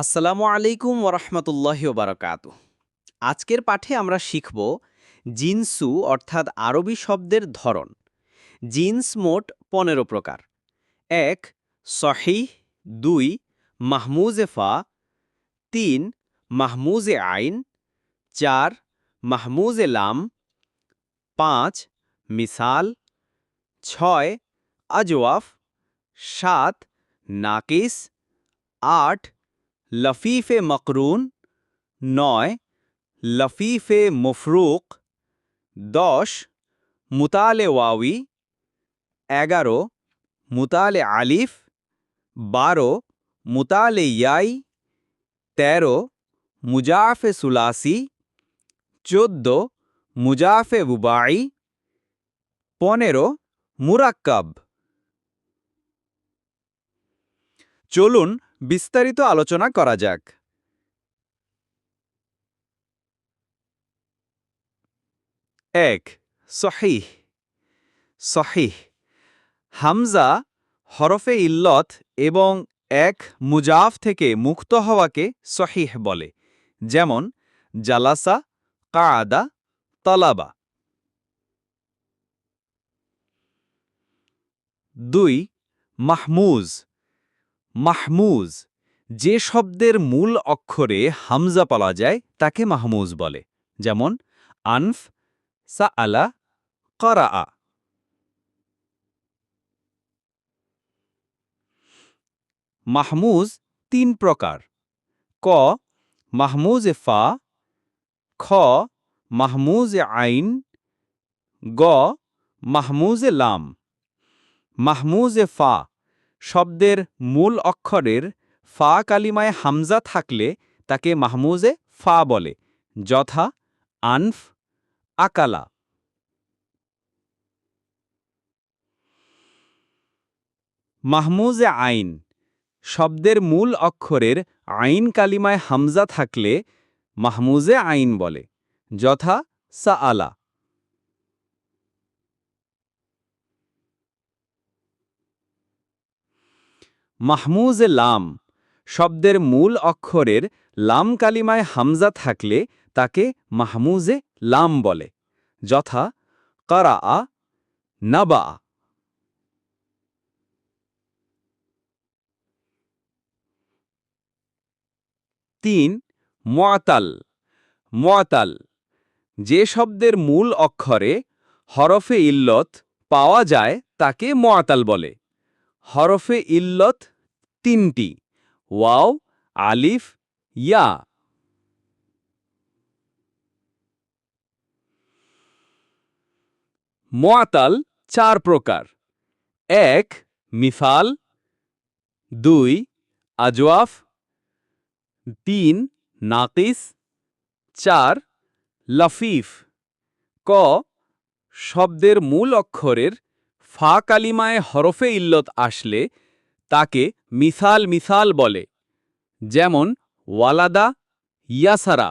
আসসালামু আলাইকুম ওরহমতুল্লাহি বারকাত আজকের পাঠে আমরা শিখব জিনসু অর্থাৎ আরবি শব্দের ধরন। জিন্স মোট পনেরো প্রকার। এক, সহিহ, দুই, মাহমুজে ফা, তিন, মাহমুজে আইন, চার, মাহমুজে লাম, পাঁচ, মিসাল, ছয়, আজওয়াফ, সাত, নাকিস, আট লফিফে মকরুন নয় লফিফে মফরুক দশ মুতালে ওয়াবি এগারো মুতালে আলিফ বারো মুতালে ইয়াই তেরো মুজাফে সুলাসি চোদ্দ মুজাফে বুবাই পনেরো মুরাক্কাব চলুন বিস্তারিত আলোচনা করা যাক। এক, সহিহ। সহিহ। হামজা হরফে ইল্লত এবং এক মুজাফ থেকে মুক্ত হওয়াকে সহিহ বলে, যেমন জালাসা কাদা তলাবা। দুই, মাহমুজ। মাহমুজ। যে শব্দের মূল অক্ষরে হামজা পাওয়া যায়, তাকে মাহমুজ বলে। যেমন, আনফ সা আলা করা মাহমুজ তিন প্রকার। ক, মাহমুজ এ ফা। খ, মাহমুজ এ আইন। গ, মাহমুজ এ লাম। মাহমুজ এ ফা। শব্দের মূল অক্ষরের ফা কালিমায় হামজা থাকলে তাকে মাহমুজে ফা বলে। যথা, আনফ, আকালা। মাহমুজে আইন, শব্দের মূল অক্ষরের আইন কালিমায় হামজা থাকলে মাহমুজে আইন বলে। যথা সা মাহমুজে লাম শব্দের মূল অক্ষরের লাম কালিমায় হামজা থাকলে তাকে মাহমুজে লাম বলে। যথা করা আ নাবা তিন মোয়াতাল মোয়াতাল যে শব্দের মূল অক্ষরে হরফে ইল্লত পাওয়া যায় তাকে মোয়াতাল বলে। হরফে ইল্লত তিনটি। ওয়াও, আলিফ, ইয়া। মোয়াতাল চার প্রকার। এক মিফাল দুই, আজওয়াফ। তিন, নাকিস। চার, লফিফ। ক, শব্দের মূল অক্ষরের ফা কালিমায় হরফে ইল্লত আসলে তাকে মিসাল মিসাল বলে যেমন ওয়ালাদা ইয়াসারা।